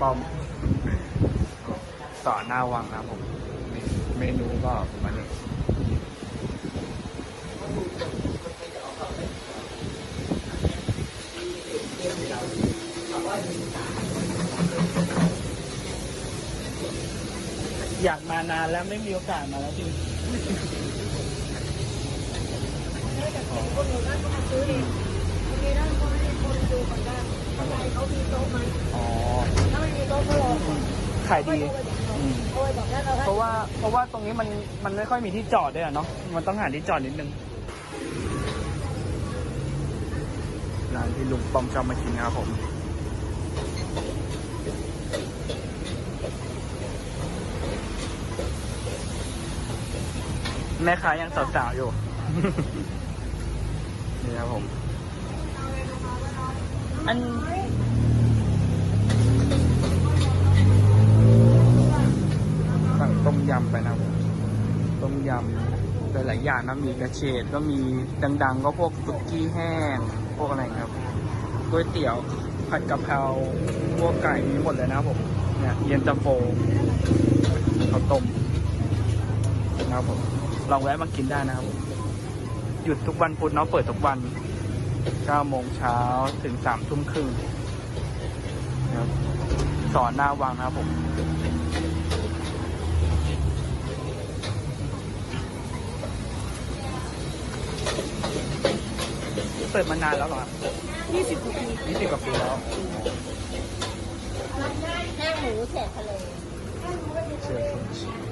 ป้อมต่อหน้าวังนะผมมีเมนูก็มาณนี้อยากมานานแล้วไม่มีโอกาสมาแล้วจริงคนหมู่บ้านก็มาซื้อเอง ขายดีอืมโอ้ยบอกได้เราเพราะว่าเพราะว่าตรงนี้มันมันไม่ค่อยมีที่จอดด้วยอะเนาะมันต้องหาที่จอดนิดนึงร้านที่ลุงป้อมชอบมากินนะครับผมแม่ค้ายังสาวๆอยู่ นี่ครับผม อัน ยำไปนะครับผมต้มยำหลายๆอย่างนะมีกระเฉดก็มีดัง ๆ ก็พวกสุกกี้แห้ง พวกอะไรครับก๋วยเตี๋ยวผัดกะเพราพวกไก่มีหมดเลยนะผมเนี่ยเย็นตาโฟข้าวต้มนะครับผมลองแวะมากินได้นะครับ หยุดทุกวันพุธเนาะเปิดทุกวัน9โมงเช้าถึง3ทุ่มครึ่งนะครับสอนหน้าวังนะครับผม ปิดมานานแล้วเหรอครับยี่สิบกว่าปียี่สิบกว่าปีแล้วแห้งหมูแฉะทะเลเชื่อชมชี